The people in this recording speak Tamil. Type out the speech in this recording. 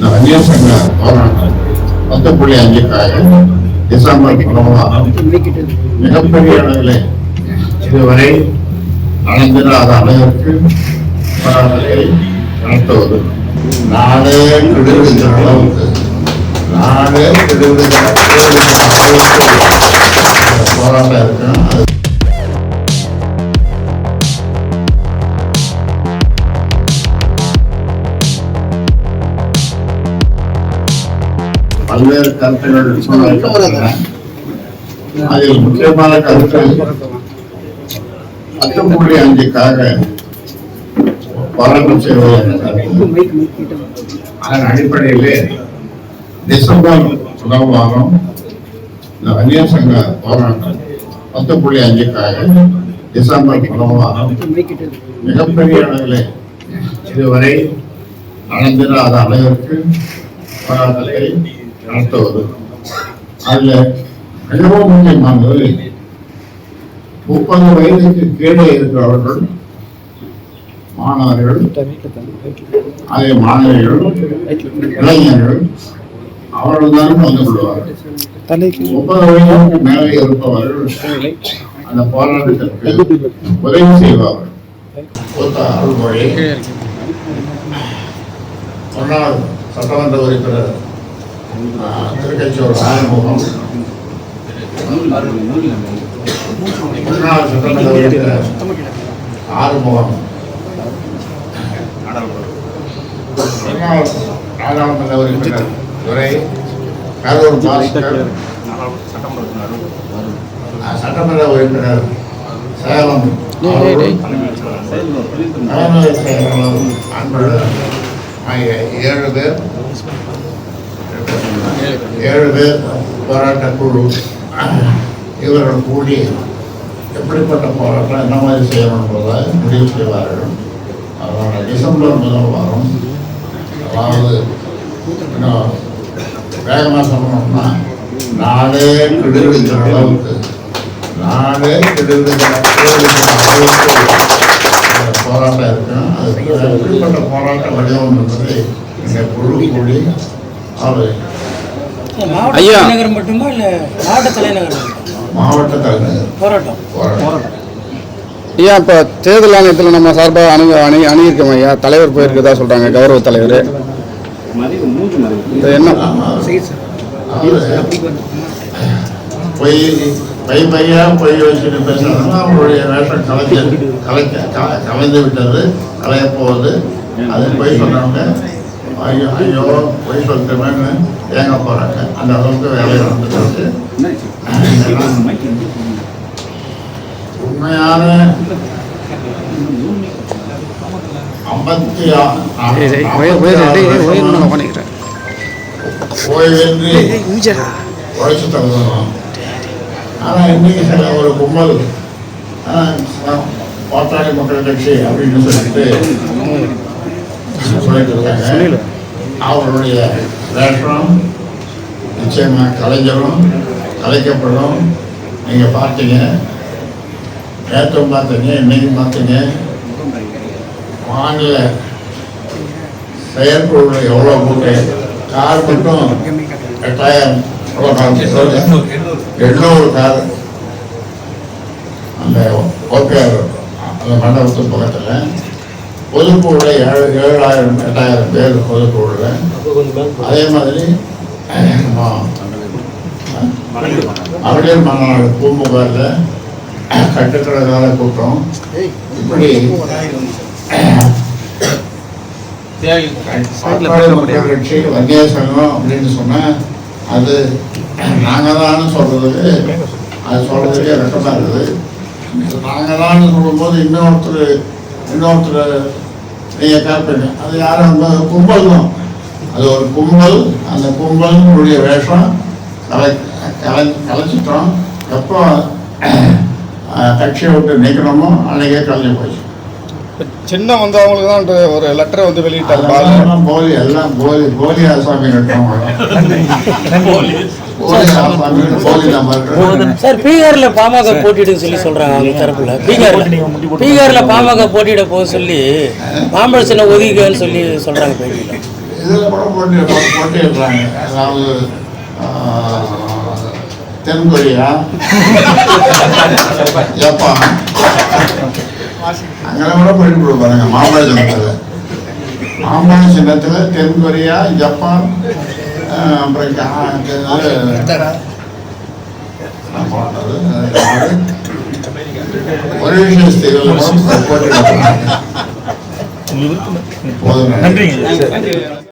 இந்த வன்னியர் போராட்டம் பத்து புள்ளி அஞ்சுக்காக டிசம்பர் பதினொன்றாம் மிகப்பெரிய அளவில் இதுவரை நடந்திராத அளவிற்கு போராட்டத்தை நடத்துவது. நாடே கெடுகின்ற அளவுக்கு நாடே கெடுகின்ற அளவுக்கு போராட்டம் பல்வேறு கருத்துகள் முன்வைக்கப்பட்டன. அதில் முக்கியமான கருத்து பத்து புள்ளி அஞ்சுக்காக போராட்டம் செய்வது அதன் அடிப்படையிலே டிசம்பர் முதல் வாரம் இந்த வன்னியர் சங்க போராட்டம் பத்து புள்ளி அஞ்சுக்காக டிசம்பர் முதல் வாரம் மிகப்பெரிய அளவில் இதுவரை நடந்திராத அளவிற்கு போராட்டத்தை நடத்துவது அதுல மிகவும் முக்கியமானது முப்பது வயதுக்கு கீழே இருக்கிறவர்கள் மாணவர்கள் அதே மாணவிகள் இளைஞர்கள் அவர்கள் தான் வந்து விடுவார்கள் முப்பது வயதுக்கு மேலே இருப்பவர்கள் அந்த போராட்டத்திற்கு உதவி செய்வார்கள். அருள்மொழி முன்னாள் சட்டமன்ற உறுப்பினர் திருக்கச்சூர் ஆறுமுகம் முன்னாள் சட்டமன்ற உறுப்பினர் ஆறுமுகம் நாடாளுமன்ற உறுப்பினர் துரை கரூர் பாஸ்கர் சட்டமன்ற உறுப்பினர் சேலம் தலைமை செயலாளர் ஆகிய ஏழு பேர் ஏழு பேர் போராட்ட குழு இவர்கள் கூடி எப்படிப்பட்ட போராட்டம் என்ன மாதிரி செய்யணும் முடிவு செய்வார்கள். அதனால் டிசம்பர் முதல் வாரம். அதாவது இன்னும் வேகமாக சொல்லணும்னா நாளே கெடுகின்ற அளவுக்கு நாளே கெடுகின்ற போராட்டம் இருக்கும் அது எப்படிப்பட்ட போராட்ட வடிவம் என்பதை இந்த குழு கூடி ஆலோசிக்கும் ஐயா. தலைநகர் மட்டுமா இல்ல மாவட்ட தலைநகர் மட்டுமா? மாவட்ட தலைநகர் போராட்டம். போராட்டம். ஐயா இப்போ தேர்தல் ஆணையத்தில் நம்ம சார்பாக அணி அணி அணியிருக்கோம் ஐயா. தலைவர் போயிருக்கதா சொல்கிறாங்க கௌரவ தலைவர். இது என்ன? பொய் பை பையா பொய் வச்சுட்டு பேசுறதுனா அவங்களுடைய வேஷம் கலைஞ்ச கலைக்க கலைந்து விட்டது கலைய போகுது. அது பொய் சொன்னவங்க ஐயோ ஐயோ பொய் சொல்லிட்டோமேன்னு ஏங்க போறாங்க? அந்த அளவுக்கு வேலை நடந்துட்டு உண்மையான ஐம்பத்தி ஓய்வின்றி உழைச்சு தகுந்தோம் ஆனா இன்னைக்கு சில ஒரு கும்பல் பாட்டாளி மக்கள் கட்சி அப்படின்னு சொல்லிட்டு சொல்லிட்டு இருக்காங்க அவர்களுடைய வேஷம் நிச்சயமா கலைஞரும் கலைக்கப்படும் நீங்க பார்த்தீங்க. நேற்றும் பார்த்தீங்க இன்னைக்கும் பார்த்தீங்க. மாநில செயற்குழு எவ்வளோ கூட்டு? கார் மட்டும் எட்டாயிரம். எண்ணூறு கார். அந்த ஓபிஆர் அந்த மண்டபத்து பக்கத்தில். பொதுக்குழுல ஏழு ஏழாயிரம் எட்டாயிரம் பேர் ஒதுக்கூடல அதே மாதிரி மகளிர் மாநாடு பூம்புகாரில் கட்டுக்கடங்கால கூட்டம். இப்படி மக்கள் கட்சி வங்கிய சங்கம் அப்படின்னு சொன்னால் அது நாங்கள் தான் சொல்கிறதுக்கு அது சொல்கிறதுக்கே வெட்டமா இருக்குது. நாங்கள் தான் சொல்லும்போது இன்னொருத்தர் இன்னொருத்தர் நீங்கள் கேட்பீங்க அது யாரும் அந்த கும்பல் தான். அது ஒரு கும்பல் அந்த கும்பலுடைய வேஷம் கலை கலை கலைச்சிட்டோம். எப்போ கட்சியை விட்டு நீக்கணுமோ அன்றைக்கே கலைஞ்சு போச்சு. சின்ன வந்தவங்களுக்கு தான் ஒரு லெட்டரை வந்து வெளியிட்டார் பாலு. எல்லாம் போலி போலி ஆசாமி கட்டுறவங்க போலி. ஆசாமி போலி நம்பர் சார் பீகார்ல பாமக போட்டியிடுன்னு சொல்லி சொல்றாங்க அவங்க தரப்புல. பீகார்ல. பீகார்ல பாமக போட்டியிட போக சொல்லி மாம்பழ சின்ன ஒதுக்கிக்கன்னு சொல்லி சொல்றாங்க பேட்டியில இதில் கூட போட்டி போட்டிடுறாங்க அதாவது ஆஹ், தென் கொரியா ஜப்பான். அங்கே கூட போயிட்டு கொடுப்பாருங்க மாம்பழ சின்னத்தில் மாம்பழ சின்னத்தில் தென் கொரியா ஜப்பான் அப்புறம் ஒரு விஷயம் போதும் நன்றிங்க